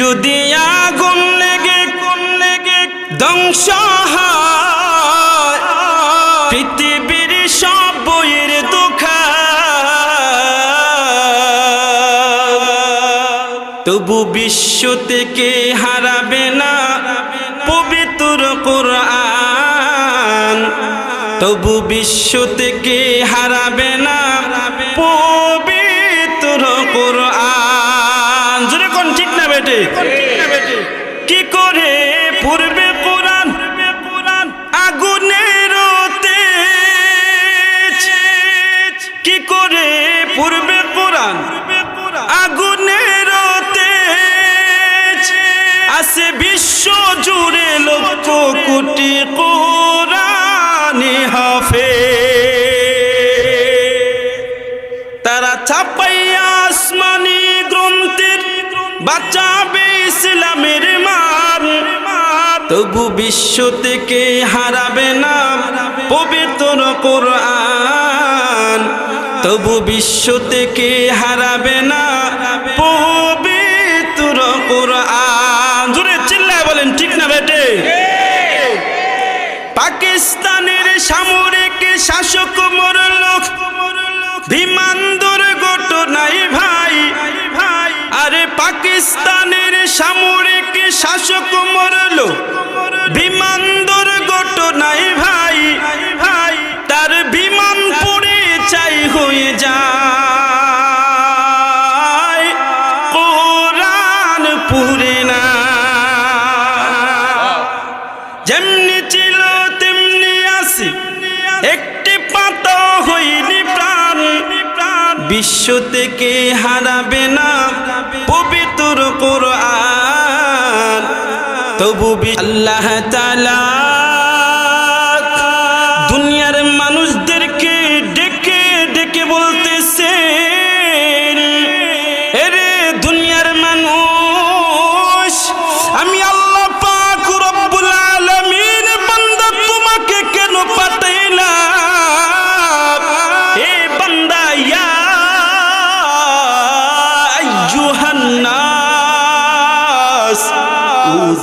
যদি আগুন লেগে কোন লেগে ধ্বংস পৃথিবীর সব বইয়ের দুঃখা। তবু বিশ্ব থেকে হারাবে না পবিত্র কোরআন। তবু বিশ্ব থেকে হারাবে না বেটে কি করে পূর্বে কোরআন? আগুনের কি করে পূর্বে কোরআন? আগুনের আছে বিশ্ব জুড়ে লক্ষ কোটি কোরআনে হাফে তারা ছাপাইয়া আসমানি বাঁচাবে ইসলামের মান। তবু বিশ্ব থেকে হারাবে না পবিত্র কোরআন। তবু বিশ্ব থেকে হারাবে না পবিত্র কোরআন। জুড়ে চিল্লায় বলেন ঠিক না বেটে? পাকিস্তানের সামরিক শাসক মরল পাকিস্তানের সামরিক শাসক মরল। বিশ্ব থেকে হারাবে না পবিত্র কোরআন। তবু আল্লাহ তাআলা দুনিয়ার মানুষদেরকে ডেকে ডেকে বলতেছে এরে দুনিয়ার মানুষ, আমি আল্লাহ পাক রব্বুল আলামিন বান্দা তোমাকে কেন পাঠাইলাম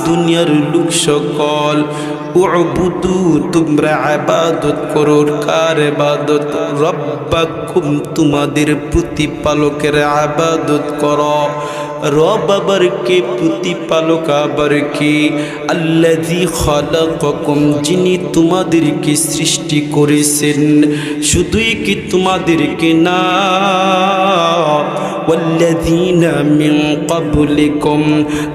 দুনিয়ার লোক সকল। উবুদু তোমরা আবাদত করো কার আবাদত? রব্বাকুম তোমাদের প্রতিপালকের আবাদত করো। রব আবার কে প্রতিপালক আবার কে আল্লাজি খালাকাকুম, যিনি তোমাদেরকে সৃষ্টি করেছেন। শুধুই কি তোমাদেরকে না?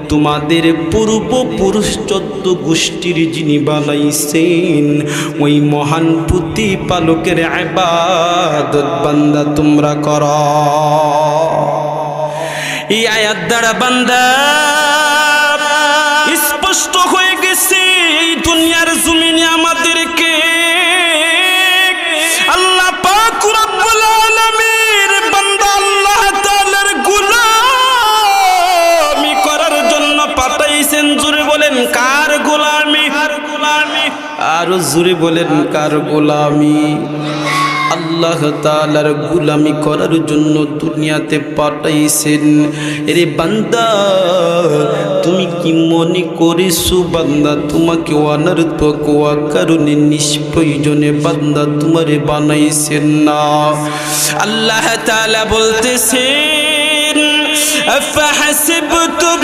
তোমাদের পূর্বপুরুষ চোদ্দ গোষ্ঠীর যিনি বানাইছেন, ওই মহান প্রতিপালকের ইবাদত বান্দা তোমরা করো। এই আয়াত দ্বারা বান্দা স্পষ্ট হয়ে গেছে, এই দুনিয়ার জমিনে আমাদেরকে। আল্লাহ পাক রব্বুল আল্লাহ তাআলার গোলামি করার জন্য পাঠাইছেন। জোরে বলেন কার গোলামি কার গোলামি? আর জোরে বলেন, কার গোলামি? আল্লাহ তালার গুলামি করার জন্য দুনিয়াতে পাঠাইছেন এরে বান্দা তুমি কি মনে করেছো বান্দা তোমাকে অনার্থ কোয়া কারণে নিষ্প্রয়োজনে বান্দা তোমারে বানাইছেন না আল্লাহ তালা বলতেছেন أفحسبتم